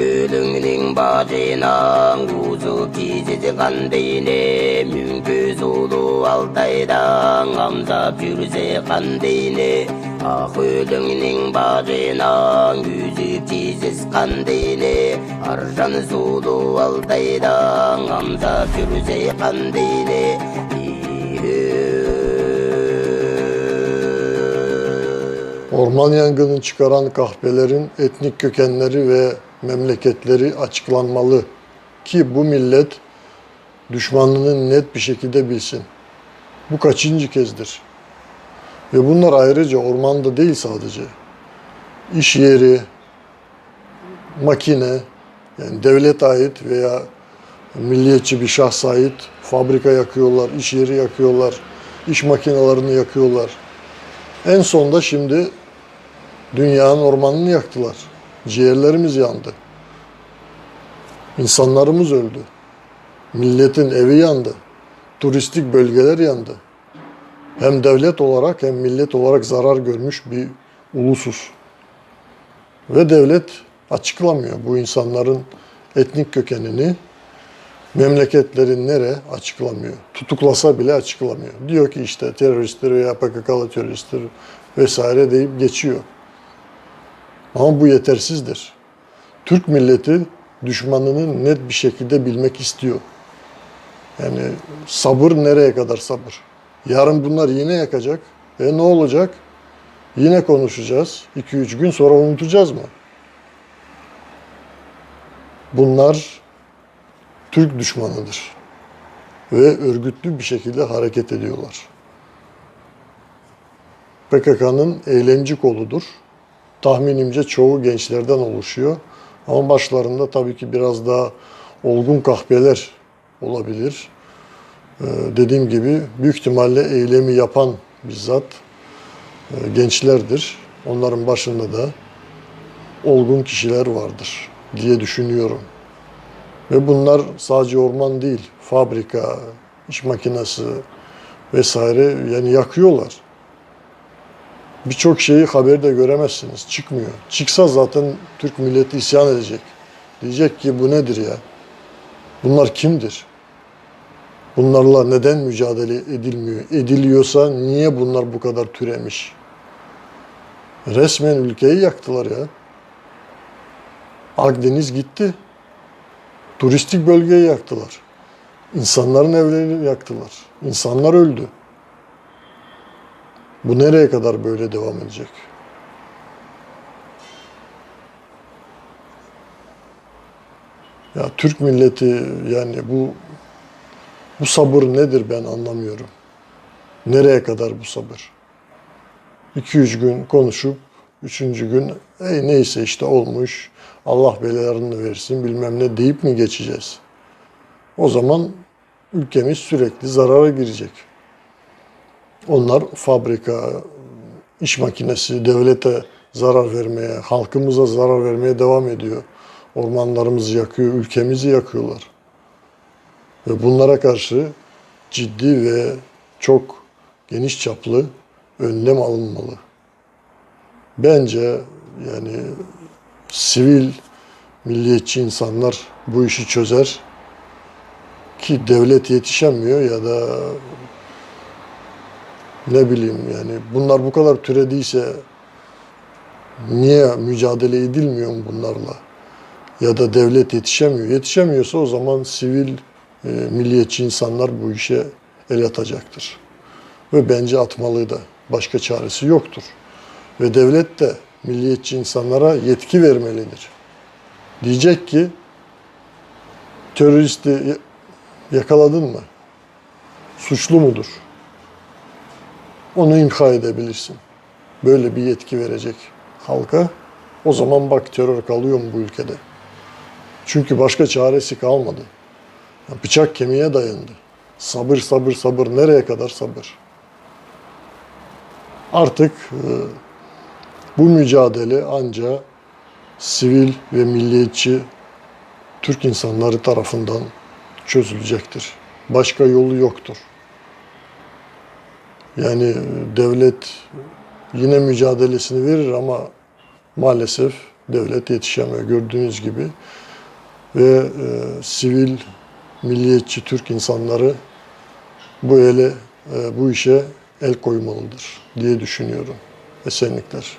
Gülüngning bacına Uzu kizici kandine Mümkü sulu altaydan Gamza pürze kandine Ah ölüngning bacına Yüzü kiziz kandine Arjan sulu altaydan Gamza pürze kandine Orman yangını çıkaran kahpelerin etnik kökenleri ve memleketleri açıklanmalı ki bu millet düşmanını net bir şekilde bilsin. Bu kaçıncı kezdir? Ve bunlar ayrıca ormanda değil sadece. İş yeri, makine, yani devlet ait veya milliyetçi bir şahsa ait fabrika yakıyorlar, iş yeri yakıyorlar, iş makinelerini yakıyorlar. En sonda şimdi dünyanın ormanını yaktılar. Ciğerlerimiz yandı. İnsanlarımız öldü. Milletin evi yandı. Turistik bölgeler yandı. Hem devlet olarak hem millet olarak zarar görmüş bir ulusuz. Ve devlet açıklamıyor bu insanların etnik kökenini, memleketlerin nere açıklamıyor. Tutuklasa bile açıklamıyor. Diyor ki işte teröristtir veya PKK'lı teröristtir vesaire deyip geçiyor. Ama bu yetersizdir. Türk milleti düşmanını net bir şekilde bilmek istiyor. Yani sabır nereye kadar sabır? Yarın bunlar yine yakacak. E ne olacak? Yine konuşacağız. 2-3 gün sonra unutacağız mı? Bunlar Türk düşmanıdır. Ve örgütlü bir şekilde hareket ediyorlar. PKK'nın eylemci koludur. Tahminimce çoğu gençlerden oluşuyor. Ama başlarında tabii ki biraz daha olgun kahpeler olabilir. Ee, dediğim gibi büyük ihtimalle eylemi yapan bizzat e, gençlerdir. Onların başında da olgun kişiler vardır diye düşünüyorum. Ve bunlar sadece orman değil, fabrika, iş makinesi vesaire yani yakıyorlar. Birçok şeyi haberde göremezsiniz, çıkmıyor. Çıksa zaten Türk milleti isyan edecek. Diyecek ki bu nedir ya? Bunlar kimdir? Bunlarla neden mücadele edilmiyor? Ediliyorsa niye bunlar bu kadar türemiş? Resmen ülkeyi yaktılar ya. Akdeniz gitti. Turistik bölgeyi yaktılar. İnsanların evlerini yaktılar. İnsanlar öldü. Bu nereye kadar böyle devam edecek? Ya Türk milleti yani bu bu sabır nedir ben anlamıyorum. Nereye kadar bu sabır? 2-3 gün konuşup üçüncü gün ey neyse işte olmuş Allah belalarını versin bilmem ne deyip mi geçeceğiz? O zaman ülkemiz sürekli zarara girecek. Onlar fabrika, iş makinesi, devlete zarar vermeye, halkımıza zarar vermeye devam ediyor. Ormanlarımızı yakıyor, ülkemizi yakıyorlar. Ve bunlara karşı ciddi ve çok geniş çaplı önlem alınmalı. Bence yani sivil milliyetçi insanlar bu işi çözer ki devlet yetişemiyor ya da ne bileyim yani bunlar bu kadar türediyse niye mücadele edilmiyor mu bunlarla? Ya da devlet yetişemiyor. Yetişemiyorsa o zaman sivil e, milliyetçi insanlar bu işe el atacaktır. Ve bence atmalı da. Başka çaresi yoktur. Ve devlet de milliyetçi insanlara yetki vermelidir. Diyecek ki teröristi yakaladın mı? Suçlu mudur? Onu imha edebilirsin. Böyle bir yetki verecek halka. O zaman bak terör kalıyor mu bu ülkede? Çünkü başka çaresi kalmadı. Bıçak kemiğe dayandı. Sabır sabır sabır nereye kadar sabır? Artık e, bu mücadele ancak sivil ve milliyetçi Türk insanları tarafından çözülecektir. Başka yolu yoktur. Yani devlet yine mücadelesini verir ama maalesef devlet yetişemiyor gördüğünüz gibi. Ve e, sivil, milliyetçi Türk insanları bu ele, e, bu işe el koymalıdır diye düşünüyorum. Esenlikler.